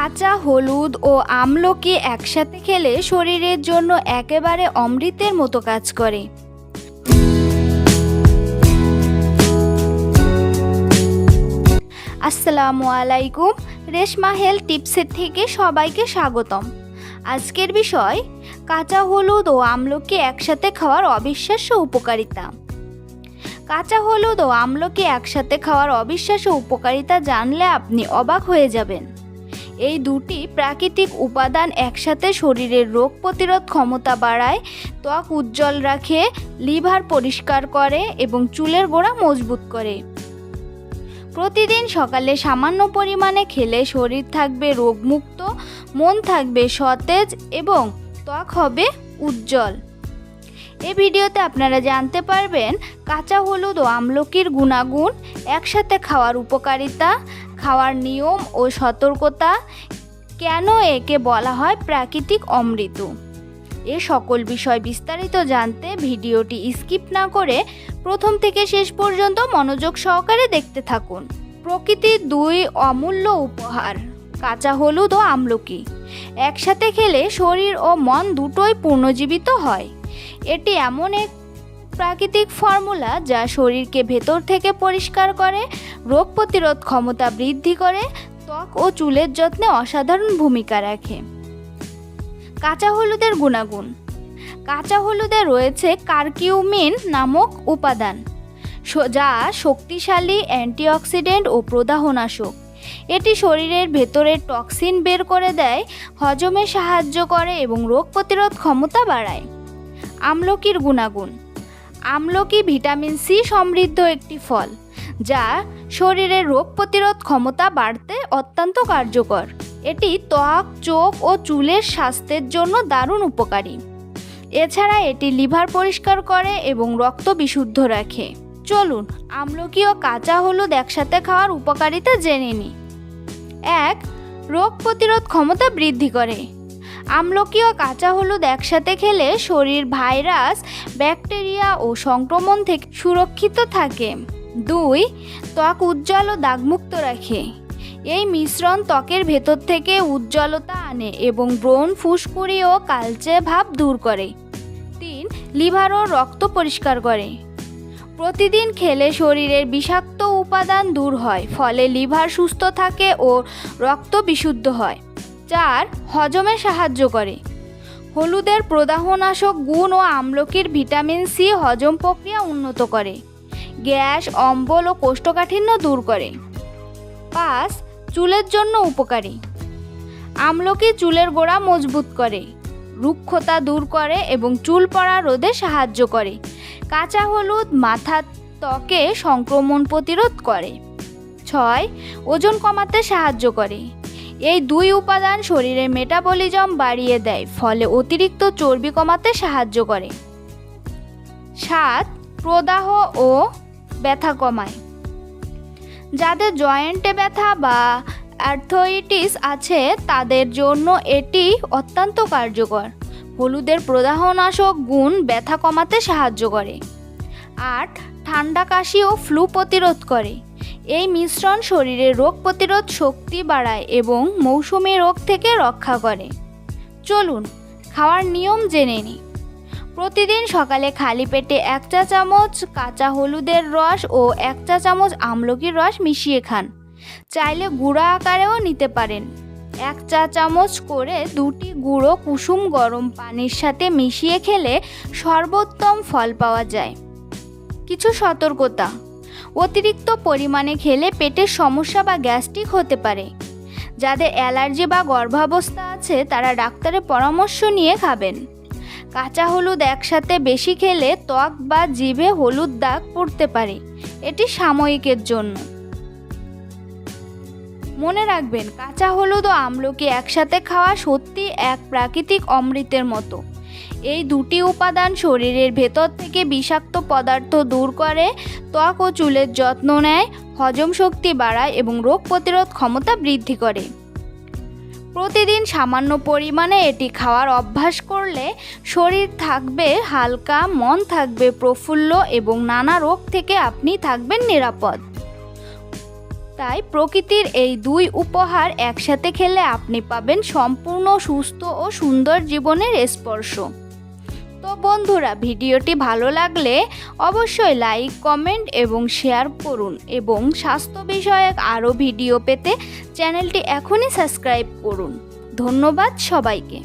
কাঁচা, হলুদ ও আমলকি একসাথে খেলে শরীরের জন্য একেবারে অমৃতের মতো কাজ করে। আসসালামু আলাইকুম। রেশমা হেলথ টিপসের থেকে সবাইকে স্বাগতম। আজকের বিষয়, কাঁচা, হলুদ ও আমলকি একসাথে খাওয়ার অবিশ্বাস্য উপকারিতা। কাঁচা, হলুদ ও আমলকি একসাথে খাওয়ার অবিশ্বাস্য উপকারিতা জানলে আপনি অবাক হয়ে যাবেন। এই দুটি প্রাকৃতিক উপাদান একসাথে শরীরের রোগ প্রতিরোধ ক্ষমতা বাড়ায়, ত্বক উজ্জ্বল রাখে, লিভার পরিষ্কার করে এবং চুলের গোড়া মজবুত করে। প্রতিদিন সকালে সামান্য পরিমাণে খেলে শরীর থাকবে রোগমুক্ত, মন থাকবে সতেজ এবং ত্বক হবে উজ্জ্বল। এই ভিডিওতে আপনারা জানতে পারবেন, কাঁচা হলুদ ও আমলকির গুণাগুণ, একসাথে খাওয়ার উপকারিতা খাওয়ার নিয়ম ও সতর্কতা কেন একে বলা হয় প্রাকৃতিক অমৃত? এ সকল বিষয় বিস্তারিত জানতে ভিডিওটি স্কিপ না করে প্রথম থেকে শেষ পর্যন্ত মনোযোগ সহকারে দেখতে থাকুন। প্রকৃতির দুই অমূল্য উপহার, কাঁচা হলুদ ও আমলকি। একসাথে খেলে শরীর ও মন দুটোই পুনর্জীবিত হয়। এটি এমন এক প্রাকৃতিক ফর্মুলা যা শরীরকে ভেতর থেকে পরিষ্কার করে, রোগ প্রতিরোধ ক্ষমতা বৃদ্ধি করে, ত্বক ও চুলের যত্নে অসাধারণ ভূমিকা রাখে। কাঁচা হলুদের গুণাগুণ। কাঁচা হলুদে রয়েছে কার্কিউমিন নামক উপাদান যা শক্তিশালী অ্যান্টিঅক্সিডেন্ট ও প্রদাহনাশক। এটি শরীরের ভেতরের টক্সিন বের করে দেয়, হজমে সাহায্য করে এবং রোগ প্রতিরোধ ক্ষমতা বাড়ায়। আমলকির গুণাগুণ। আমলকি ভিটামিন সি সমৃদ্ধ একটি ফল, যা শরীরের রোগ প্রতিরোধ ক্ষমতা বাড়তে অত্যন্ত কার্যকর। এটি ত্বক, চোখ ও চুলের স্বাস্থ্যের জন্য দারুণ উপকারী। এছাড়া এটি লিভার পরিষ্কার করে এবং রক্ত বিশুদ্ধ রাখে। চলুন, আমলকি ও কাঁচা হলুদ একসাথে খাওয়ার উপকারিতা জেনে নিই। এক, রোগ প্রতিরোধ ক্ষমতা বৃদ্ধি করে। আমলকি ও কাঁচা হলুদ একসাথে খেলে শরীর ভাইরাস, ব্যাকটেরিয়া ও সংক্রমণ থেকে সুরক্ষিত থাকে। দুই, ত্বক উজ্জ্বল ও দাগমুক্ত রাখে। এই মিশ্রণ ত্বকের ভেতর থেকে উজ্জ্বলতা আনে এবং ব্রণ, ফুসকুড়ি ও কালচে ভাব দূর করে। তিন, লিভার ও রক্ত পরিষ্কার করে। প্রতিদিন খেলে শরীরের বিষাক্ত উপাদান দূর হয়, ফলে লিভার সুস্থ থাকে ও রক্ত বিশুদ্ধ হয়। চার হজমে সাহায্য করে। হলুদের প্রদাহনাশক গুণ ও আমলকির ভিটামিন সি হজম প্রক্রিয়া উন্নত করে, গ্যাস, অম্বল ও কোষ্ঠকাঠিন্য দূর করে। পাঁচ, চুলের জন্য উপকারী। আমলকি চুলের গোড়া মজবুত করে, রুক্ষতা দূর করে এবং চুল পড়া রোধে সাহায্য করে। কাঁচা হলুদ মাথার ত্বকে সংক্রমণ প্রতিরোধ করে। ছয়, ওজন কমাতে সাহায্য করে। এই দুই উপাদান শরীরের মেটাবলিজম বাড়িয়ে দেয়, ফলে অতিরিক্ত চর্বি কমাতে সাহায্য করে। সাত, প্রদাহ ও ব্যথা কমায়। যাদের জয়েন্টে ব্যথা বা অ্যার্থোইটিস আছে, তাদের জন্য এটি অত্যন্ত কার্যকর। হলুদের প্রদাহনাশক গুণ ব্যথা কমাতে সাহায্য করে। আট, ঠান্ডা কাশি ও ফ্লু প্রতিরোধ করে। এই মিশ্রণ শরীরে রোগ প্রতিরোধ শক্তি বাড়ায় এবং মৌসুমী রোগ থেকে রক্ষা করে। চলুন, খাওয়ার নিয়ম জেনে নিই। প্রতিদিন সকালে খালি পেটে এক চা চামচ কাঁচা হলুদের রস ও এক চা চামচ আমলকির রস মিশিয়ে খান। চাইলে গুঁড়া আকারেও নিতে পারেন। এক চা চামচ করে দুটি গুঁড়ো কুসুম গরম পানির সাথে মিশিয়ে খেলে সর্বোত্তম ফল পাওয়া যায়। কিছু সতর্কতা। অতিরিক্ত পরিমাণে খেলে পেটের সমস্যা বা গ্যাস্ট্রিক হতে পারে। যাদের অ্যালার্জি বা গর্ভাবস্থা আছে, তারা ডাক্তারের পরামর্শ নিয়ে খাবেন। কাঁচা হলুদ একসাথে বেশি খেলে ত্বক বা জিভে হলুদ দাগ পড়তে পারে। এটি সাময়িকের জন্য। মনে রাখবেন, কাঁচা হলুদ ও আমলকি একসাথে খাওয়া সত্যি এক প্রাকৃতিক অমৃতের মতো। এই দুটি উপাদান শরীরের ভেতর থেকে বিষাক্ত পদার্থ দূর করে, ত্বক ও চুলের যত্ন নেয়, হজম শক্তি বাড়ায় এবং রোগ প্রতিরোধ ক্ষমতা বৃদ্ধি করে। প্রতিদিন সামান্য পরিমাণে এটি খাওয়ার অভ্যাস করলে শরীর থাকবে হালকা, মন থাকবে প্রফুল্ল এবং নানা রোগ থেকে আপনি থাকবেন নিরাপদ। তাই প্রকৃতির এই দুই উপহার একসাথে খেলে আপনি পাবেন সম্পূর্ণ সুস্থ ও সুন্দর জীবনের স্পর্শ। তো বন্ধুরা, ভিডিওটি ভালো লাগলে অবশ্যই লাইক, কমেন্ট এবং শেয়ার করুন এবং স্বাস্থ্য বিষয়ক আরও ভিডিও পেতে চ্যানেলটি এখনই সাবস্ক্রাইব করুন। ধন্যবাদ সবাইকে।